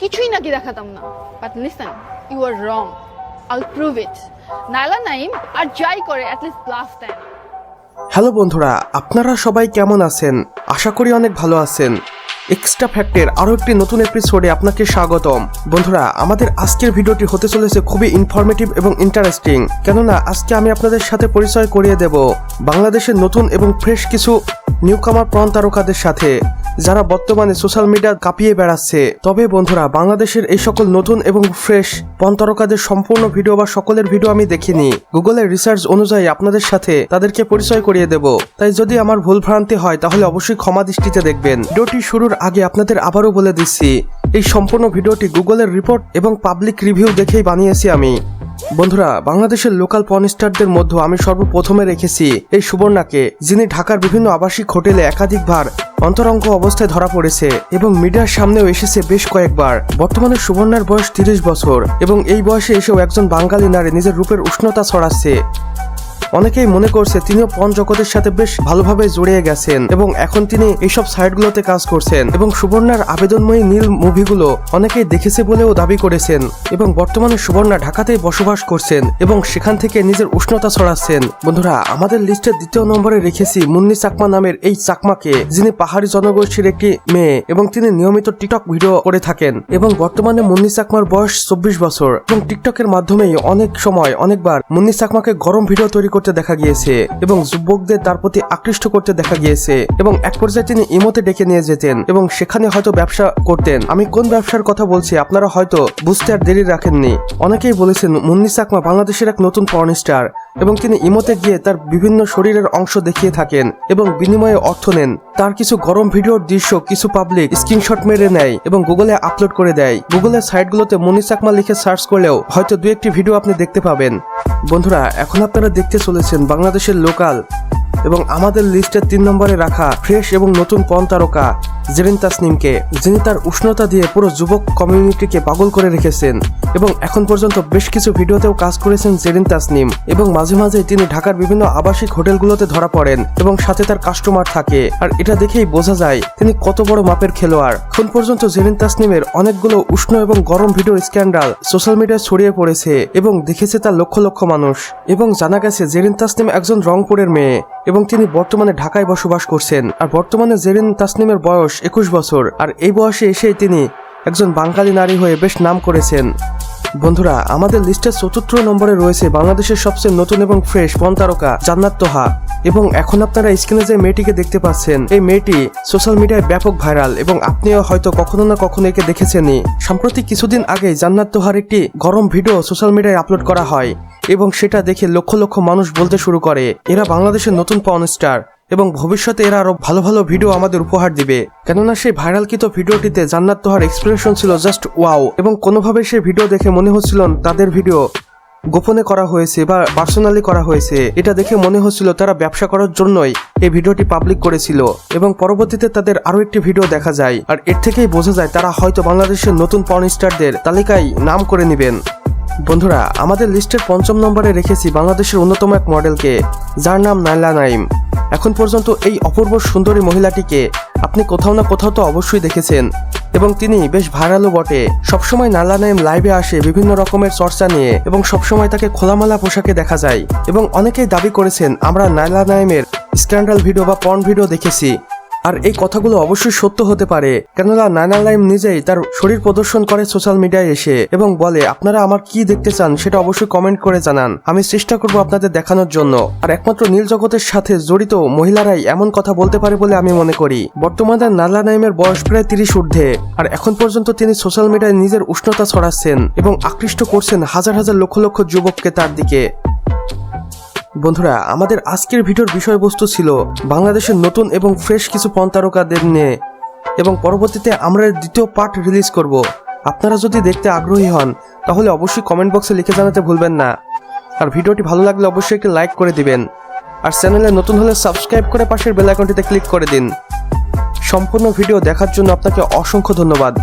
কিছুই নাকি দেখাতাম না। But listen you are wrong I'll prove it Naila Nayem আর যাই করে অ্যাটলিস্ট ব্লাফ দেয় হ্যালো বন্ধুরা, আপনারা সবাই কেমন আছেন? আশা করি অনেক ভালো আছেন। এক্সট্রা ফ্যাক্টের আরও একটি নতুন এপিসোডে আপনাকে স্বাগতম। বন্ধুরা, আমাদের আজকের ভিডিওটি হতে চলেছে খুবই ইনফরমেটিভ এবং ইন্টারেস্টিং কেননা, আজকে আমি আপনাদের সাথে পরিচয় করিয়ে দেব বাংলাদেশের নতুন এবং ফ্রেশ কিছু নিউকামার প্রণ তারকাদের সাথে। যারা বর্তমানে সোশ্যাল মিডিয়া কাঁপিয়ে বেড়াচ্ছে। তবে বন্ধুরা, বাংলাদেশের এই সকল নতুন এবং ফ্রেশ পণ তারকাদের সম্পূর্ণ ভিডিও বা সকলের ভিডিও আমি দেখিনি। গুগলের রিসার্চ অনুযায়ী আপনাদের সাথে তাদেরকে পরিচয় করিয়ে দেব। তাই যদি আমার ভুল ভ্রান্তি হয়, তাহলে অবশ্যই ক্ষমা দৃষ্টিতে দেখবেন। ভিডিওটি শুরুর আগে আপনাদের আবারও বলে দিচ্ছি, এই সম্পূর্ণ ভিডিওটি গুগলের রিপোর্ট এবং পাবলিক রিভিউ দেখেই বানিয়েছি আমি। বন্ধুরা, বাংলাদেশের লোকাল পর্নস্টারদের মধ্যে আমি সর্বপ্রথমে রেখেছি এই সুবর্ণাকে, যিনি ঢাকার বিভিন্ন আবাসিক হোটেলে একাধিকবার অন্তরঙ্গ অবস্থায় ধরা পড়েছে এবং মিডিয়ার সামনেও এসেছে বেশ কয়েকবার। বর্তমানে সুবর্ণার বয়স তিরিশ বছর এবং এই বয়সে এসেও একজন বাঙালি নারী নিজের রূপের উষ্ণতা ছড়াচ্ছে। অনেকেই মনে করছে তিনিও পণ জগতের সাথে বেশ ভালোভাবে জড়িয়ে গেছেন এবং এখন তিনি এইসব সাইটগুলোতে কাজ করছেন। এবং সুবর্ণার আবেদনময়ী নীল মুভিগুলো অনেকেই দেখেছে বলেও দাবি করেছেন এবং বর্তমানে সুবর্ণা ঢাকাতেই বসবাস করছেন এবং সেখান থেকে নিজের উষ্ণতা ছড়াচ্ছেন। বন্ধুরা, আমাদের লিস্টের দ্বিতীয় নম্বরে রেখেছি মুন্নি চাকমা নামের এই চাকমাকে, যিনি পাহাড়ি জনগোষ্ঠীর একটি মেয়ে এবং তিনি নিয়মিত টিকটক ভিডিও করে থাকেন এবং বর্তমানে মুন্নি চাকমার বয়স চব্বিশ বছর এবং টিকটকের মাধ্যমেই অনেক সময়, অনেকবার মুন্নি চাকমাকে গরম ভিডিও তৈরি করতে দেখা গিয়েছে এবং যুবকদের তার প্রতি আকৃষ্ট করতে দেখা গিয়েছে এবং এক পর্যায়ে তিনি ইমোতে ডেকে নিয়ে যেতেন এবং সেখানে হয়তো ব্যবসা করতেন। আমি কোন ব্যবসার কথা বলছি আপনারা হয়তো বুঝতে আর দেরি রাখেননি। অনেকেই বলেছেন, মুন্নি চাকমা বাংলাদেশের এক নতুন পর্ন স্টার এবং তিনি ইমোতে গিয়ে তার বিভিন্ন শরীরের অংশ দেখিয়ে থাকেন এবং বিনিময়ে অর্থ নেন। তার কিছু গরম ভিডিওর দৃশ্য, কিছু পাবলিক স্ক্রিনশট মেরে নেয় এবং গুগলে আপলোড করে দেয়। গুগলের সাইটগুলোতে মনি চাকমা লিখে সার্চ করলেও হয়তো দু একটি ভিডিও আপনি দেখতে পাবেন। বন্ধুরা, এখন আপনারা দেখতে চলেছেন বাংলাদেশের লোকাল এবং আমাদের লিস্টের তিন নম্বরে রাখা ফ্রেশ এবং নতুন পন তারকা। জেরিন তাসনিমকে, যিনি তার উষ্ণতা দিয়ে পুরো যুবক কমিউনিটিকে পাগল করে রেখেছেন এবং এখন পর্যন্ত বেশ কিছু ভিডিওতেও কাজ করেছেন জেরিন তাসনিম এবং মাঝে মাঝে তিনি ঢাকার বিভিন্ন আবাসিক হোটেলগুলোতে ধরা পড়েন এবং সাথে তার কাস্টমার থাকে। আর এটা দেখেই বোঝা যায় তিনি কত বড় মাপের খেলোয়াড়। এখন পর্যন্ত জেরিন তাসনিমের অনেকগুলো উষ্ণ এবং গরম ভিডিওর স্ক্যান্ডাল সোশ্যাল মিডিয়ায় ছড়িয়ে পড়েছে এবং দেখেছে তার লক্ষ লক্ষ মানুষ এবং জানা গেছে জেরিন তাসনিম একজন রংপুরের মেয়ে এবং তিনি বর্তমানে ঢাকায় বসবাস করছেন। আর বর্তমানে জেরিন তাসনিমের বয়স একুশ বছর, আর এই বয়সে এসেই তিনি একজন বাঙালি নারী হয়ে বেশ নাম করেছেন। বন্ধুরা, আমাদের লিস্টের চতুর্থ নম্বরে রয়েছে বাংলাদেশের সবচেয়ে নতুন এবং ফ্রেশ পণ তারকা জান্নাত তোহা। এবং এখন আপনারা স্ক্রিনে যে মেয়েটিকে দেখতে পাচ্ছেন, এই মেয়েটি সোশ্যাল মিডিয়ায় ব্যাপক ভাইরাল এবং আপনিও হয়তো কখনো না কখনো একে দেখেছেনই। সম্প্রতি কিছুদিন আগে জান্নাত তোহার একটি গরম ভিডিও সোশ্যাল মিডিয়ায় আপলোড করা হয় এবং সেটা দেখে লক্ষ লক্ষ মানুষ বলতে শুরু করে। এরা বাংলাদেশের নতুন পর্ন স্টার এবং ভবিষ্যতে এরা আরও ভালো ভালো ভিডিও আমাদের উপহার দিবে। কেননা সেই ভাইরালকৃত ভিডিওটিতে জান্নাত তোহার এক্সপ্রেশন ছিল জাস্ট ওয়াও এবং কোনোভাবে সেই ভিডিও দেখে মনে হচ্ছিল তাদের ভিডিও গোপনে করা হয়েছে বা পার্সোনালি করা হয়েছে। এটা দেখে মনে হচ্ছিল তারা ব্যবসা করার জন্যই এই ভিডিওটি পাবলিক করেছিল এবং পরবর্তীতে তাদের আরও একটি ভিডিও দেখা যায়। আর এর থেকেই বোঝা যায় তারা হয়তো বাংলাদেশের নতুন পর্ন স্টারদের তালিকায় নাম করে নেবেন। বন্ধুরা, আমাদের লিস্টের পঞ্চম নম্বরে রেখেছি বাংলাদেশের অন্যতম এক মডেলকে যার নাম নাইলা নাইম। এখন পর্যন্ত এই অপূর্ব সুন্দরী মহিলাটিকে আপনি কোথাও না কোথাও তো অবশ্যই দেখেছেন। এবং তিনি বেশ ভাইরালও বটে। সবসময় নালা নাইম লাইভে আসে বিভিন্ন রকমের চর্চা নিয়ে এবং সবসময় তাকে খোলামেলা পোশাকে দেখা যায়। এবং অনেকেই দাবি করেছেন, আমরা নালা নাইমের স্ক্যান্ডাল ভিডিও বা পর্ন ভিডিও দেখেছি। আর এই কথাগুলো অবশ্যই সত্য হতে পারে। কেননা নানা লাইম নিজেই তার শরীর প্রদর্শন করে সোশ্যাল মিডিয়ায় এসে এবং বলে, আপনারা আমার কি দেখতে চান সেটা অবশ্যই কমেন্ট করে জানান। আমি চেষ্টা করব আপনাদের দেখানোর জন্য। আর একমাত্র নীল জগতের সাথে জড়িত মহিলারাই এমন কথা বলতে পারে বলে আমি মনে করি। বর্তমানে নালা নাইমের বয়স প্রায় তিরিশ ঊর্ধ্বে, আর এখন পর্যন্ত তিনি সোশ্যাল মিডিয়ায় নিজের উষ্ণতা ছড়াচ্ছেন এবং আকৃষ্ট করছেন হাজার হাজার লক্ষ লক্ষ যুবককে তার দিকে। বন্ধুরা, আমাদের আজকের ভিডিওর বিষয়বস্তু ছিল বাংলাদেশের নতুন এবং ফ্রেশ কিছু পণ তারকাদের নিয়ে। এবং পরবর্তীতে আমরা দ্বিতীয় পার্ট রিলিজ করব। আপনারা যদি দেখতে আগ্রহী হন, তাহলে অবশ্যই কমেন্ট বক্সে লিখে জানাতে ভুলবেন না। আর ভিডিওটি ভালো লাগলে অবশ্যই একটি লাইক করে দিবেন। আর চ্যানেলে নতুন হলে সাবস্ক্রাইব করে পাশের বেল আইকনটিতে ক্লিক করে দিন। সম্পূর্ণ ভিডিও দেখার জন্য আপনাকে অসংখ্য ধন্যবাদ।